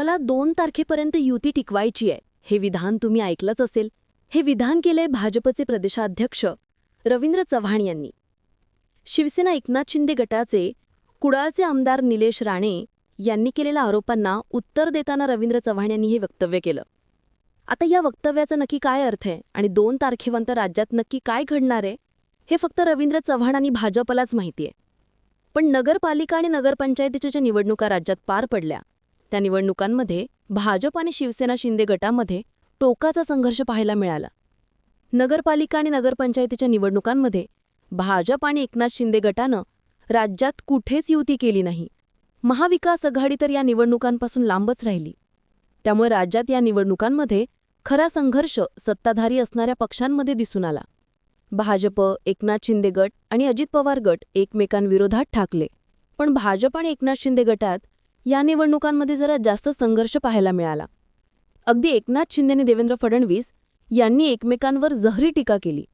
मला दोन तारखेपर्यंत युती टिकवायची आहे. हे विधान तुम्ही ऐकलंच असेल. हे विधान केलंय भाजपचे प्रदेशाध्यक्ष रवींद्र चव्हाण यांनी. शिवसेना एकनाथ शिंदे गटाचे कुडाळचे आमदार निलेश राणे यांनी केलेल्या आरोपांना उत्तर देताना रवींद्र चव्हाण यांनी हे वक्तव्य केलं. आता या वक्तव्याचा नक्की काय अर्थ आहे आणि दोन तारखेवंत राज्यात नक्की काय घडणार आहे हे फक्त रवींद्र चव्हाण आणि भाजपलाच माहिती आहे. पण नगरपालिका आणि नगरपंचायतीच्या ज्या निवडणुका राज्यात पार पडल्या त्या निवडणुकांमध्ये भाजप आणि शिवसेना शिंदे गटामध्ये टोकाचा संघर्ष पाहायला मिळाला. नगरपालिका आणि नगरपंचायतीच्या निवडणुकांमध्ये भाजप आणि एकनाथ शिंदे गटानं राज्यात कुठेच युती केली नाही. महाविकास आघाडी तर या निवडणुकांपासून लांबच राहिली. त्यामुळे राज्यात या निवडणुकांमध्ये खरा संघर्ष सत्ताधारी असणाऱ्या पक्षांमध्ये दिसून आला. भाजप एकनाथ शिंदे गट आणि अजित पवार गट एकमेकांविरोधात ठाकले. पण भाजप आणि एकनाथ शिंदे गटात या निवडणुकांमध्ये जरा जास्त संघर्ष पाहायला मिळाला. अगदी एकनाथ शिंदे आणि देवेंद्र फडणवीस यांनी एकमेकांवर जहरी टीका केली.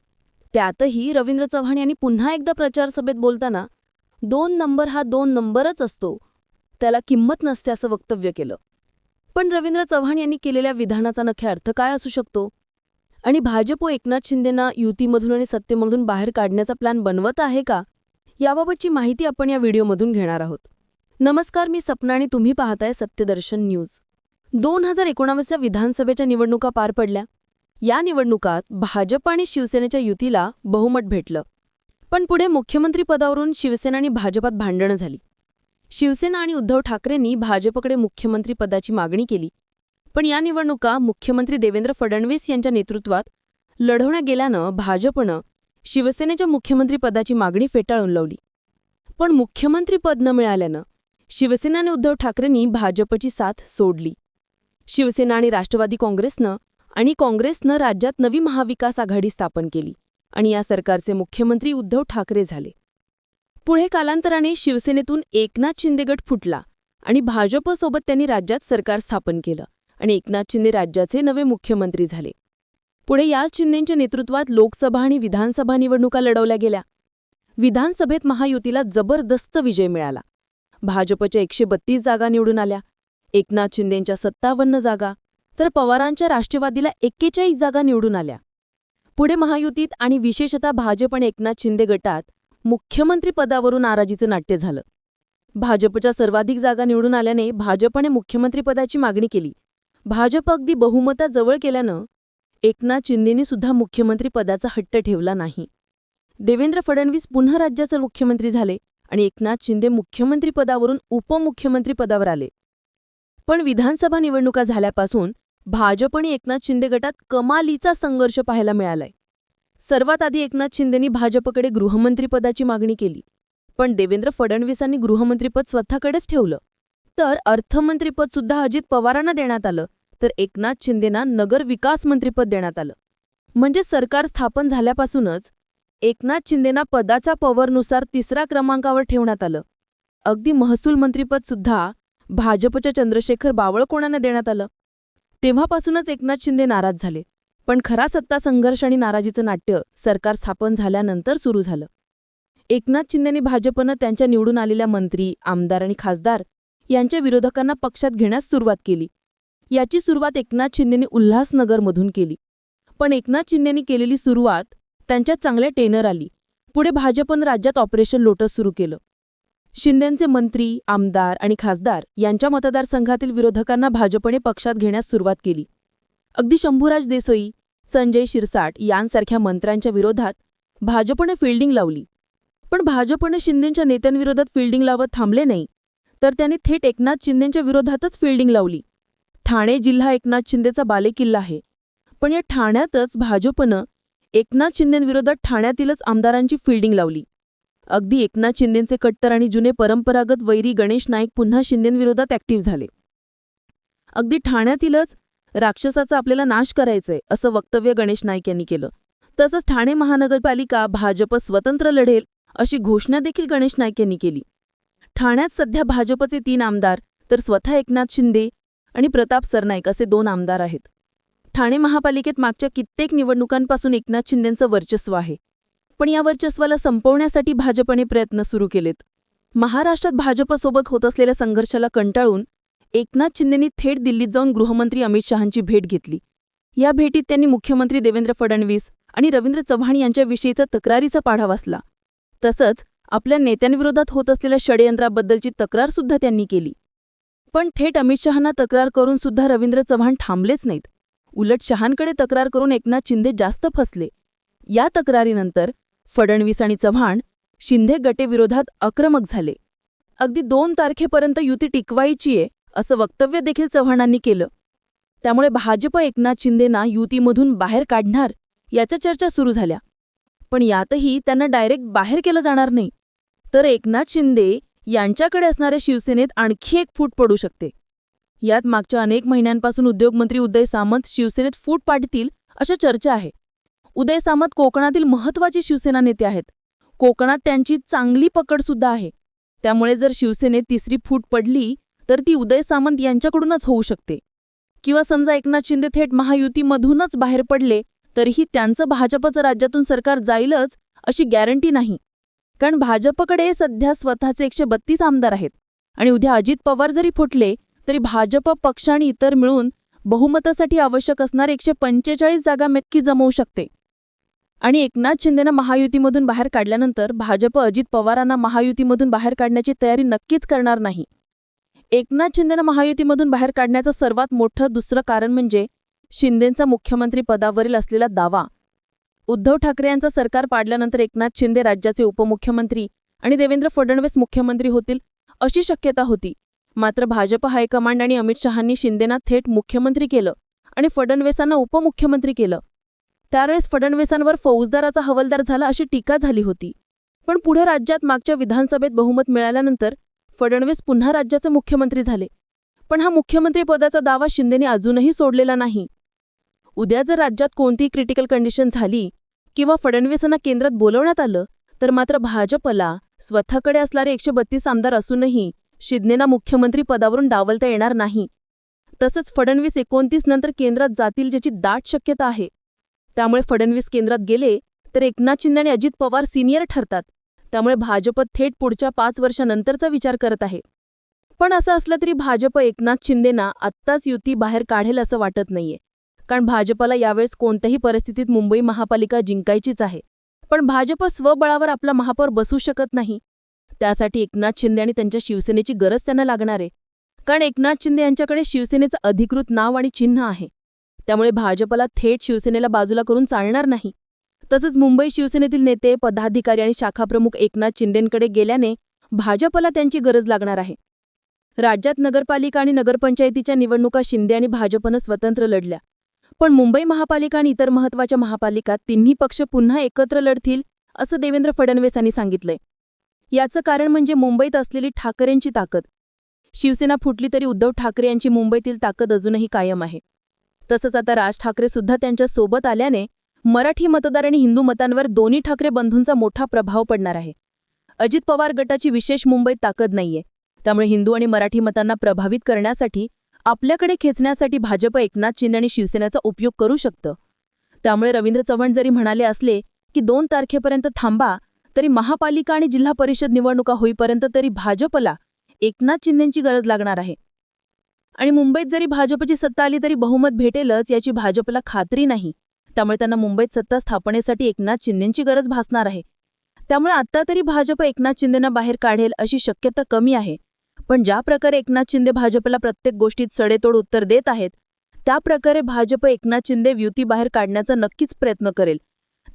त्यातही रवींद्र चव्हाण यांनी पुन्हा एकदा प्रचारसभेत बोलताना दोन नंबर हा दोन नंबरच असतो त्याला किंमत नसते असं वक्तव्य केलं. पण रवींद्र चव्हाण यांनी केलेल्या विधानाचा नखे अर्थ काय असू शकतो? आणि भाजप व एकनाथ शिंदेना युतीमधून आणि सत्तेमधून बाहेर काढण्याचा प्लॅन बनवत आहे का? याबाबतची माहिती आपण या व्हिडिओमधून घेणार आहोत. नमस्कार मी सपना आणि तुम्ही पाहताय सत्यदर्शन न्यूज. दोन हजार एकोणावीसच्या विधानसभेच्या निवडणुका पार पडल्या. या निवडणुकात भाजप आणि शिवसेनेच्या युतीला बहुमत भेटलं. पण पुढे मुख्यमंत्रीपदावरून शिवसेना आणि भाजपात भांडणं झाली. शिवसेना आणि उद्धव ठाकरेंनी भाजपकडे मुख्यमंत्रीपदाची मागणी केली. पण या निवडणुका मुख्यमंत्री देवेंद्र फडणवीस यांच्या नेतृत्वात लढवण्या गेल्यानं भाजपनं शिवसेनेच्या मुख्यमंत्रीपदाची मागणी फेटाळून लावली. पण मुख्यमंत्रीपद न मिळाल्यानं शिवसेनाने उद्धव ठाकरेंनी भाजपची साथ सोडली. शिवसेना आणि राष्ट्रवादी काँग्रेसनं आणि काँग्रेसनं राज्यात नवी महाविकास आघाडी स्थापन केली आणि या सरकारचे मुख्यमंत्री उद्धव ठाकरे झाले. पुढे कालांतराने शिवसेनेतून एकनाथ शिंदे गट फुटला आणि भाजपसोबत त्यांनी राज्यात सरकार स्थापन केलं आणि एकनाथ शिंदे राज्याचे नवे मुख्यमंत्री झाले. पुढे याच शिंदेंच्या नेतृत्वात लोकसभा आणि विधानसभा निवडणुका लढवल्या गेल्या. विधानसभेत महायुतीला जबरदस्त विजय मिळाला. भाजपच्या एकशे बत्तीस जागा निवडून आल्या. एकनाथ शिंदेंच्या सत्तावन्न जागा तर पवारांच्या राष्ट्रवादीला एक्केचाळीस जागा निवडून आल्या. पुढे महायुतीत आणि विशेषतः भाजप आणि एकनाथ शिंदे गटात मुख्यमंत्रीपदावरून नाराजीचं नाट्य झालं. भाजपच्या सर्वाधिक जागा निवडून आल्याने भाजपने मुख्यमंत्रीपदाची मागणी केली. भाजप अगदी बहुमताजवळ केल्यानं एकनाथ शिंदेंनी सुद्धा मुख्यमंत्रीपदाचा हट्ट ठेवला नाही. देवेंद्र फडणवीस पुन्हा राज्याचे मुख्यमंत्री झाले. आणि एकनाथ शिंदे मुख्यमंत्रीपदावरून उपमुख्यमंत्रीपदावर आले. पण विधानसभा निवडणुका झाल्यापासून भाजप आणि एकनाथ शिंदे गटात कमालीचा संघर्ष पाहायला मिळालाय. सर्वात आधी एकनाथ शिंदेनी भाजपकडे गृहमंत्रीपदाची मागणी केली. पण देवेंद्र फडणवीसांनी गृहमंत्रीपद स्वतःकडेच ठेवलं. तर अर्थमंत्रीपद सुद्धा अजित पवारांना देण्यात आलं तर एकनाथ शिंदेना नगर विकास मंत्रीपद देण्यात आलं. म्हणजे सरकार स्थापन झाल्यापासूनच एकनाथ शिंदेना पदाच्या पवरनुसार तिसऱ्या क्रमांकावर ठेवण्यात आलं. अगदी महसूल मंत्रीपद सुद्धा भाजपच्या चंद्रशेखर बावळकोणांना देण्यात आलं? तेव्हापासूनच एकनाथ शिंदे नाराज झाले. पण खरा सत्ता संघर्ष आणि नाराजीचं नाट्य सरकार स्थापन झाल्यानंतर सुरू झालं. एकनाथ शिंदेनी भाजपनं त्यांच्या निवडून आलेल्या मंत्री आमदार आणि खासदार यांच्या विरोधकांना पक्षात घेण्यास सुरुवात केली. याची सुरुवात एकनाथ शिंदेनी उल्हासनगरमधून केली. पण एकनाथ शिंदेनी केलेली सुरुवात त्यांच्यात चांगल्या टेनर आली. पुढे भाजपनं राज्यात ऑपरेशन लोटस सुरू केलं. शिंदेंचे मंत्री आमदार आणि खासदार यांच्या मतदारसंघातील विरोधकांना भाजपने पक्षात घेण्यास सुरुवात केली. अगदी शंभूराज देसाई संजय शिरसाट यांसारख्या मंत्र्यांच्या विरोधात भाजपने फिल्डिंग लावली. पण भाजपने शिंदेंच्या नेत्यांविरोधात फिल्डिंग लावत थांबले नाही तर त्यांनी थेट एकनाथ शिंदेंच्या विरोधातच फिल्डिंग लावली. ठाणे जिल्हा एकनाथ शिंदेचा बालेकिल्ला आहे. पण या ठाण्यातच भाजपनं एकनाथ शिंदेंविरोधात ठाण्यातीलच आमदारांची फिल्डिंग लावली. अगदी एकनाथ शिंदेंचे कट्टर आणि जुने परंपरागत वैरी गणेश नाईक पुन्हा शिंदेंविरोधात ॲक्टिव्ह झाले. अगदी ठाण्यातीलच राक्षसाचा आपल्याला नाश करायचंय असं वक्तव्य गणेश नाईक यांनी केलं. तसंच ठाणे महानगरपालिका भाजप स्वतंत्र लढेल अशी घोषणा देखील गणेश नाईक यांनी केली. ठाण्यात सध्या भाजपचे तीन आमदार तर स्वतः एकनाथ शिंदे आणि प्रताप सरनाईक असे दोन आमदार आहेत. ठाणे महापालिकेत मागच्या कित्येक निवडणुकांपासून एकनाथ शिंदेंचं वर्चस्व आहे. पण या वर्चस्वाला संपवण्यासाठी भाजपने प्रयत्न सुरू केलेत. महाराष्ट्रात भाजपसोबत होत असलेल्या संघर्षाला कंटाळून एकनाथ शिंदेंनी थेट दिल्लीत जाऊन गृहमंत्री अमित शहांची भेट घेतली. या भेटीत त्यांनी मुख्यमंत्री देवेंद्र फडणवीस आणि रवींद्र चव्हाण यांच्याविषयीचा तक्रारीचा पाढा वाचला. तसंच आपल्या नेत्यांविरोधात होत असलेल्या षडयंत्राबद्दलची तक्रारसुद्धा त्यांनी केली. पण थेट अमित शहांना तक्रार करून सुद्धा रवींद्र चव्हाण थांबलेच नाहीत. उलट शहांकडे तक्रार करून एकनाथ शिंदे जास्त फसले. या तक्रारीनंतर फडणवीस आणि चव्हाण शिंदे गटेविरोधात आक्रमक झाले. अगदी दोन तारखेपर्यंत युती टिकवायचीये असं वक्तव्य देखील चव्हाणांनी केलं. त्यामुळे भाजप एकनाथ शिंदेना युतीमधून बाहेर काढणार याच्या चर्चा सुरू झाल्या. पण यातही त्यांना डायरेक्ट बाहेर केलं जाणार नाही. तर एकनाथ शिंदे यांच्याकडे असणाऱ्या शिवसेनेत आणखी एक फूट पडू शकते. यात मागच्या अनेक महिन्यांपासून उद्योगमंत्री उदय सामंत शिवसेनेत फूट पाडतील अशा चर्चा आहे. उदय सामंत कोकणातील महत्त्वाचे शिवसेना नेते आहेत. कोकणात त्यांची चांगली पकडसुद्धा आहे. त्यामुळे जर शिवसेनेत तिसरी फूट पडली तर ती उदय सामंत यांच्याकडूनच होऊ शकते. किंवा समजा एकनाथ शिंदे थेट महायुतीमधूनच बाहेर पडले तरीही त्यांचं भाजपचं राज्यातून सरकार जाईलच अशी गॅरंटी नाही. कारण भाजपकडे सध्या स्वतःचे एकशे बत्तीस आमदार आहेत. आणि उद्या अजित पवार जरी फुटले तरी भाजप पक्ष आणि इतर मिळून बहुमतासाठी आवश्यक असणारे एकशे पंचेचाळीस जागा नक्की जमवू शकते. आणि एकनाथ शिंदेना महायुतीमधून बाहेर काढल्यानंतर भाजप अजित पवारांना महायुतीमधून बाहेर काढण्याची तयारी नक्कीच करणार नाही. एकनाथ शिंदेना महायुतीमधून बाहेर काढण्याचं सर्वात मोठं दुसरं कारण म्हणजे शिंदेंचा मुख्यमंत्री पदावरील असलेला दावा. उद्धव ठाकरे यांचं सरकार पाडल्यानंतर एकनाथ शिंदे राज्याचे उपमुख्यमंत्री आणि देवेंद्र फडणवीस मुख्यमंत्री होतील अशी शक्यता होती. मात्र भाजप हायकमांड आणि अमित शहांनी शिंदेना थेट मुख्यमंत्री केलं आणि फडणवीसांना उपमुख्यमंत्री केलं. त्यावेळेस फडणवीसांवर फौजदाराचा हवलदार झाला अशी टीका झाली होती. पण पुढे राज्यात मागच्या विधानसभेत बहुमत मिळाल्यानंतर फडणवीस पुन्हा राज्याचे मुख्यमंत्री झाले. पण हा मुख्यमंत्रीपदाचा दावा शिंदेने अजूनही सोडलेला नाही. उद्या जर राज्यात कोणतीही क्रिटिकल कंडिशन झाली किंवा फडणवीसांना केंद्रात बोलवण्यात आलं तर मात्र भाजपला स्वतःकडे असणारे एकशे बत्तीस आमदार असूनही शिंदेना मुख्यमंत्री पदावरून डावलता येणार नाही. तसंच फडणवीस एकोणतीस नंतर केंद्रात जातील ज्याची दाट शक्यता आहे. त्यामुळे फडणवीस केंद्रात गेले तर एकनाथ शिंदे आणि अजित पवार सिनियर ठरतात. त्यामुळे भाजप थेट पुढच्या पाच वर्षानंतरचा विचार करत आहे. पण असं असलं तरी भाजप एकनाथ शिंदेना आत्ताच युती बाहेर काढेल असं वाटत नाहीये. कारण भाजपला यावेळेस कोणत्याही परिस्थितीत मुंबई महापालिका जिंकायचीच आहे. पण भाजप स्वबळावर आपला महापौर बसू शकत नाही. त्यासाठी एकनाथ शिंदे आणि त्यांच्या शिवसेनेची गरज त्यांना लागणार आहे. कारण एकनाथ शिंदे यांच्याकडे शिवसेनेचं अधिकृत नाव आणि चिन्ह आहे. त्यामुळे भाजपला थेट शिवसेनेला बाजूला करून चालणार नाही. तसंच मुंबई शिवसेनेतील नेते पदाधिकारी आणि शाखाप्रमुख एकनाथ शिंदेंकडे गेल्याने भाजपला त्यांची गरज लागणार आहे. राज्यात नगरपालिका आणि नगरपंचायतीच्या निवडणुका शिंदे आणि भाजपनं स्वतंत्र लढल्या. पण मुंबई महापालिका आणि इतर महत्त्वाच्या महापालिका तिन्ही पक्ष पुन्हा एकत्र लढतील असं देवेंद्र फडणवीस यांनी सांगितलंय. याचं कारण म्हणजे मुंबईत असलेली ठाकरेंची ताकद. शिवसेना फुटली तरी उद्धव ठाकरे यांची मुंबईतील ताकद अजूनही कायम आहे. तसंच आता राज ठाकरे सुद्धा त्यांच्यासोबत आल्याने मराठी मतदार आणि हिंदू मतांवर दोन्ही ठाकरे बंधूंचा मोठा प्रभाव पडणार आहे. अजित पवार गटाची विशेष मुंबईत ताकद नाहीये. त्यामुळे हिंदू आणि मराठी मतांना प्रभावित करण्यासाठी आपल्याकडे खेचण्यासाठी भाजप एकनाथ शिंदे आणि शिवसेनेचा उपयोग करू शकतं. त्यामुळे रवींद्र चव्हाण जरी म्हणाले असले की दोन तारखेपर्यंत थांबा तरी महापालिका आणि जिल्हा परिषद निवडणुका होईपर्यंत तरी भाजपला एकनाथ शिंदेची गरज लागणार आहे. आणि मुंबईत जरी भाजपची सत्ता आली तरी बहुमत भेटेलच याची भाजपला खात्री नाही. त्यामुळे त्यांना मुंबईत सत्ता स्थापनेसाठी एकनाथ शिंदेंची गरज भासणार आहे. त्यामुळे आता तरी भाजप एकनाथ शिंदेना बाहेर काढेल अशी शक्यता कमी आहे. पण ज्या प्रकारे एकनाथ शिंदे भाजपला प्रत्येक गोष्टीत सडेतोड उत्तर देत आहेत त्या प्रकारे भाजप एकनाथ शिंदे युती बाहेर काढण्याचा नक्कीच प्रयत्न करेल.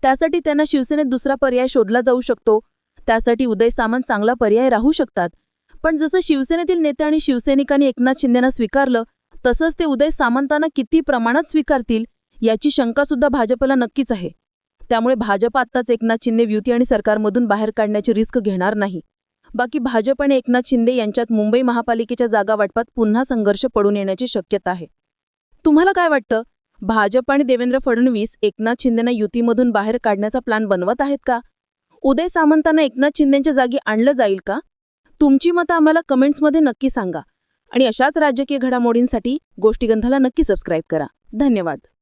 त्यासाठी त्यांना शिवसेनेत दुसरा पर्याय शोधला जाऊ शकतो. त्यासाठी उदय सामंत चांगला पर्याय राहू शकतात. पण जसं शिवसेनेतील नेते आणि शिवसैनिकांनी एकनाथ शिंदेना स्वीकारलं तसंच ते उदय सामंतांना किती प्रमाणात स्वीकारतील याची शंका सुद्धा भाजपला नक्कीच आहे. त्यामुळे भाजप आत्ताच एकनाथ शिंदे युती आणि सरकारमधून बाहेर काढण्याची रिस्क घेणार नाही. बाकी भाजप आणि एकनाथ शिंदे यांच्यात मुंबई महापालिकेच्या जागा वाटपात पुन्हा संघर्ष पडून येण्याची शक्यता आहे. तुम्हाला काय वाटतं? भाजप आणि देवेंद्र फडणवीस एकनाथ शिंदेना युतीमधून बाहेर काढण्याचा प्लॅन बनवत आहेत का? उदय सामंतांना एकनाथ शिंदेच्या जागी आणलं जाईल का? तुमची मतं आम्हाला कमेंट्समध्ये नक्की सांगा. आणि अशाच राजकीय घडामोडींसाठी गोष्टीगंधाला नक्की सबस्क्राईब करा. धन्यवाद.